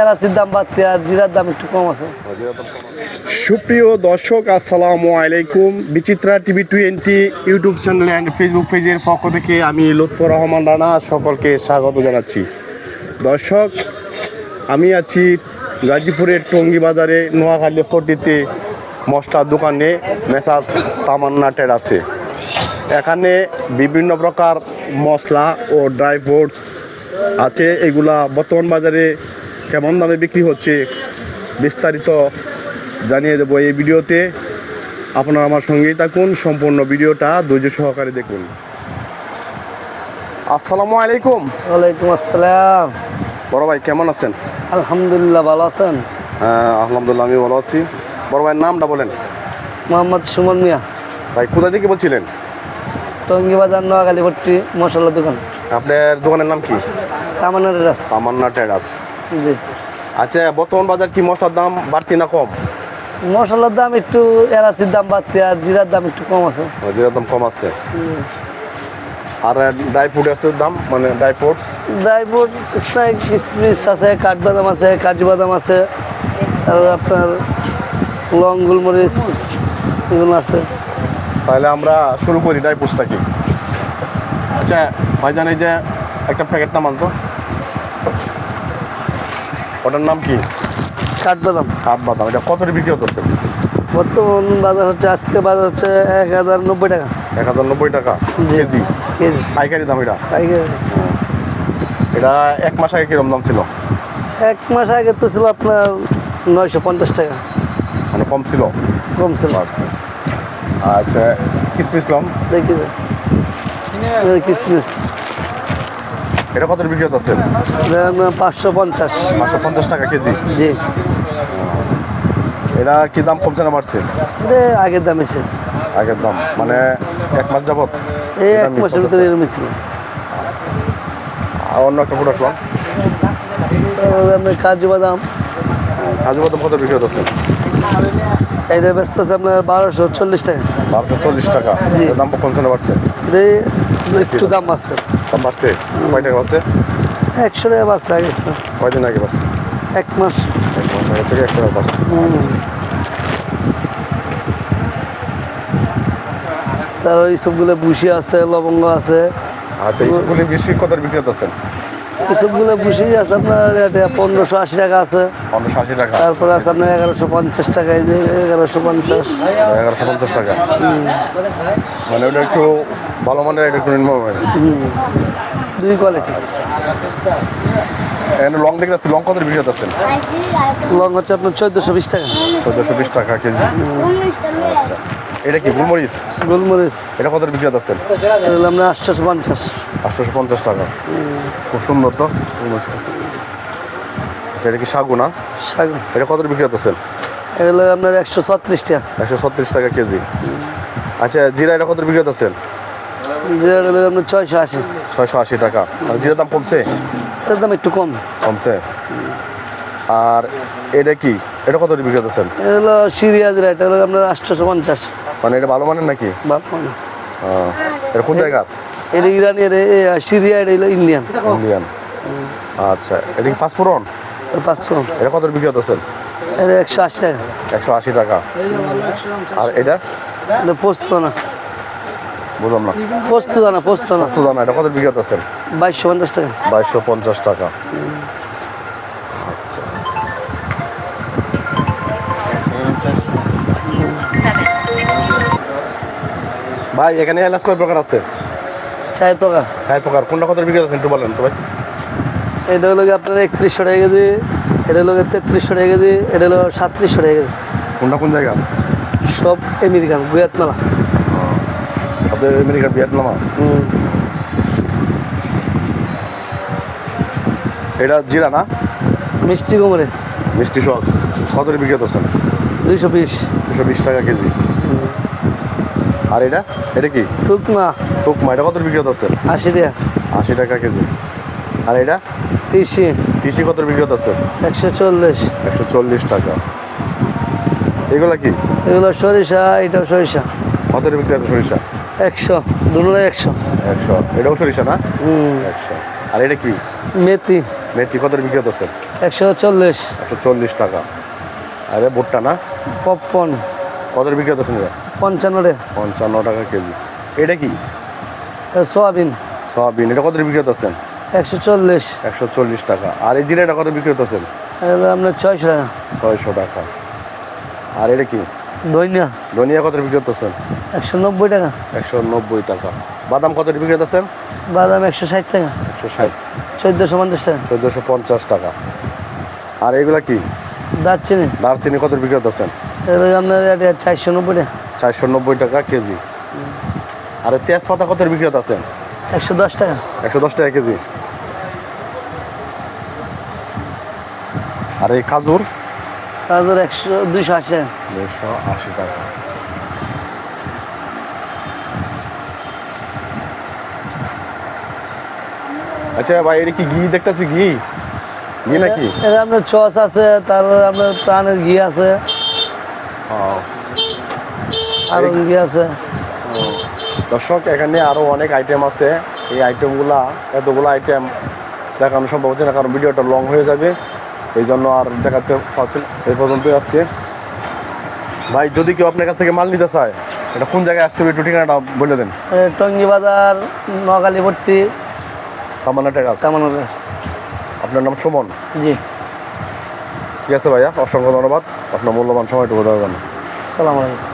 এলাচির দাম বাড়তি আর জিরার দাম একটু কম আছে। সুপ্রিয় দর্শক, আসসালামু আলাইকুম। Bichitra TV twenty YouTube channel and Facebook পেজের পক্ষ থেকে আমি লুৎফর রহমান রানা সকলকে স্বাগত জানাচ্ছি। দর্শক, আমি আছি গাজীপুরের টঙ্গী বাজারে, নোয়াখালী ফোর্টিতে মশলার দোকানে মেসাজ তামান্না টেরাসে এখানে বিভিন্ন প্রকার মশলা ও ড্রাই ফ্রুটস আছে। এগুলা বর্তমান বাজারে কেমন দামে বিক্রি হচ্ছে বিস্তারিত জানিয়ে দেবো এই ভিডিওতে। আপনারা আমার সঙ্গেই থাকুন সম্পূর্ণ ভিডিওটা ধৈর্য সহকারে দেখুন। আসসালামু আলাইকুম। ওয়ালাইকুম আসসালাম। বড় ভাই কেমন আছেন? আলহামদুলিল্লাহ ভালো আছেন। হ্যাঁ, আলহামদুলিল্লাহ আমি ভালো আছি। বড় ভাইয়ের নামটা বলেন। মোহাম্মদ সুমন মিয়া। ভাই কোথা থেকে বলছিলেন? টঙ্গি বাজার নোয়াখালী ভর্তি মশলার দোকান। আপনার দোকানের নাম কি? তামানের রাস তামান্না টেরাস। আচ্ছা বর্তমান বাজার কি মশলার দাম বাড়তি না কম? মশলার দাম একটু এলাচির দাম বাড়তি আর জিরার দাম একটু কম আছে। জিরার দাম কম আছে? আর ড্রাই ফ্রুটের দাম? মানে dry fruits dry fruit snack কিশমিশ আছে কাঠবাদাম আছে কাজু বাদাম আছে আর আপনার লং গোলমরিচ এগুলো আছে। তাহলে আমরা শুরু করি ড্রাই ফ্রুটস থাকি। আচ্ছা ভাইজান এই যে একটা প্যাকেট নাম আনতো ওটার নাম কি? কাঠবাদাম। কাঠবাদাম এটা কত বিক্রি হতেছে? বর্তমান বাজার হচ্ছে আজকে বাজার হচ্ছে এক হাজার নব্বই টাকা। এক হাজার নব্বই টাকা কেজি? কেজি। পাইকারি দাম এটা? পাইকারি এটা এক মাস আগে কিরম দাম ছিল? এক মাস আগে তো ছিল আপনার নয়শো পঞ্চাশ টাকা। মানে কম ছিল? কম ছিল। আচ্ছা কিসমিস লম দেখি। কিসমিস। এটা কত বিক্রি আপনার পাঁচশো পঞ্চাশ। পাঁচশো পঞ্চাশ টাকা কেজি? জি। এটা কি দাম কমছে না বাড়ছে? আগের দাম এসে আগের দাম মানে এক মাস যাবত এই এটা এক mix মাসের ভিতরে এরকম ছিল। আর অন্য একটা প্রোডাক্ট কাজু বাদাম। কাজু বাদাম কত বিক্রি হতেছে এটা ব্যস্ত আছে আপনার বারোশো চল্লিশ টাকা। বারোশো চল্লিশ টাকা। দাম কমছে না বাড়ছে? একটু দাম আছে। দাম বাড়ছে? কয় টাকা বাড়ছে? একশো টাকা গেছে কয়দিন আগে বাড়ছে? এক মাস। এক মাস আগে থেকে এক টাকা বাড়ছে। তার ওই সবগুলো বুসি আছে লবঙ্গ আছে। আচ্ছা এইসবগুলি বেশি কত বিক্রি হতেছে এসবগুলো বুসি আছে আপনার পনেরোশো আশি টাকা আছে। পনেরোশো আশি টাকা। তারপরে আছে আপনার এগারোশো পঞ্চাশ টাকা এই যে এগারোশো পঞ্চাশ। এগারোশো পঞ্চাশ টাকা। মানে ওটা একটু ভালো মানের এটা একটু দুই কোয়ালিটি এখানে লং দেখতে পাচ্ছি লং কত বিক্রি হতেছে লং হচ্ছে আপনার চোদ্দোশো বিশ টাকা। চোদ্দোশো বিশ টাকা কেজি। আচ্ছা। এটা কি গুলমরিচ? গোলমরিচ। এটা কত বিক্রি হলো আপনার আটশোশো পঞ্চাশ। আটশোশো পঞ্চাশ টাকা। খুব সুন্দর তো? গুলমরিচটা আচ্ছা এটা কি সাগু না? শাক এটা কত বিক্রি এটা হলো আপনার একশো ছত্রিশ টাকা। একশো ছত্রিশ টাকা কেজি। আচ্ছা জিরা এটা কত বিক্রি যেটা হলো আপনার ছয়শো আশি। ছয়শো আশি টাকা। আর জিরার দাম কমছে? এটার দাম একটু কম। কমছে? আর এটা কি? এটা কত বিক্রি হতেছেন এটা হলো সিরিয়া যেটা এটা হলো আপনার আটশোশো পঞ্চাশ। মানে এটা ভালো মানের নাকি? বাপ না। এটা কোন জায়গা? এটা ইরানি এটা এ, সিরিয়া এটা হলো ইন্ডিয়ান। ইন্ডিয়ান। আচ্ছা এটা কি পাঁচফোড়ন পাঁচশো এটা কত বিক্রি হতেছেন এটা একশো আশি টাকা। একশো আশি টাকা। আর এটা? এটা পোস্ত না বুঝলাম না। পোস্ত না পোস্ত না তো দানা এটা কত বিক্রি হতেছেন বাইশশো পঞ্চাশ টাকা। বাইশশো পঞ্চাশ টাকা। ভাই এখানে এলাচ কয় প্রকার আছে? চার প্রকার। চার প্রকার। কোনটা কত বিক্রি হতেছেন একটু বলেন তো ভাই। এটা হলো আপনার একত্রিশশো টাকা কেজি এটা হলো তেত্রিশশো টাকা কেজি এটা হলো সাতত্রিশশো টাকা কেজি। কোনটা কোন জায়গা? সব আমেরিকান গুয়াতমালা সব আমেরিকান ভিয়েতনামা হুম। এটা জিরা না? মিষ্টি কুমড়ে। মিষ্টি সব কত বিক্রি হতেছেন দুইশো বিশ। দুশো বিশ টাকা কেজি। আর এটা? এটা কি? টুকমা। টুকমা এটা কত বিক্রি হতেছে আশি টাকা। আশি টাকা কেজি। আর এটা? তিরিশি তিসি কত বিক্রি হতেছে একশো চল্লিশ। একশো চল্লিশ টাকা। এগুলা কি? এগুলো সরিষা এটাও সরিষা। কত বিক্রি আছে সরিষা? একশো দুটো একশো। একশো। এটাও সরিষা না? হুম। একশো। আর এটা কি? মেথি। মেথি কত বিক্রি করতেছেন একশো চল্লিশ। একশো চল্লিশ টাকা। আরে ভুট্টা না? পপকর্ন। কত বিক্রি এটা পঞ্চান্ন রে পঞ্চান্ন টাকা কেজি। এটা কি? সোয়াবিন। সয়াবিন। এটা কত বিক্রি করতেছেন? একশো চল্লিশ। একশো চল্লিশ টাকা। আর এই জিরাটা কত বিক্রি করতেছেন? আপনার ছয়শো টাকা। ছয়শো টাকা। আর এটা কি? ধনিয়া। ধনিয়া কত বিক্রি করতেছেন? একশো নব্বই টাকা। একশো নব্বই টাকা। বাদাম কত বিক্রি করতেছেন? বাদাম একশো ষাট টাকা। একশো ষাট। চোদ্দোশো পঞ্চাশ টাকা। চোদ্দোশো পঞ্চাশ টাকা। আর এগুলা কি? দারচিনি। দারচিনি কত বিক্রি করতেছেন? আপনার এটা চারশো নব্বই টাকা। চারশো নব্বই টাকা কেজি। আর তেজপাতা কত বিক্রি করতেছেন একশো দশ টাকা। একশো দশ টাকা কেজি। আর এই খাজুর? তারপর একশো দুইশো আশি। টাকা দুশো আশি টাকা। আচ্ছা ভাই এটা কি ঘি দেখতেছি ঘি? ঘি নাকি? আপনার চস আছে তারপর আপনার প্রাণের ঘি আছে। ও, আরও ঘি আছে। দর্শক এখানে আরও অনেক আইটেম আছে। এই আইটেমগুলা এতগুলো আইটেম দেখানো সম্ভব হচ্ছে না কারণ ভিডিওটা লং হয়ে যাবে। এই জন্য আর দেখাতে পারছি এই পর্যন্তই আজকে। ভাই যদি কেউ আপনার কাছ থেকে মাল নিতে চায় এটা কোন জায়গায় আসতে হবে একটু ঠিকানাটা বলে দেন। টঙ্গী বাজার নগালি ভর্তি তামান্না টেরাস তেমন আপনার নাম সুমন? জি। ঠিক আছে ভাইয়া অসংখ্য ধন্যবাদ। আপনার মূল্যবান সময়টুকু দেওয়ার জন্য। সালাম আলাইকুম।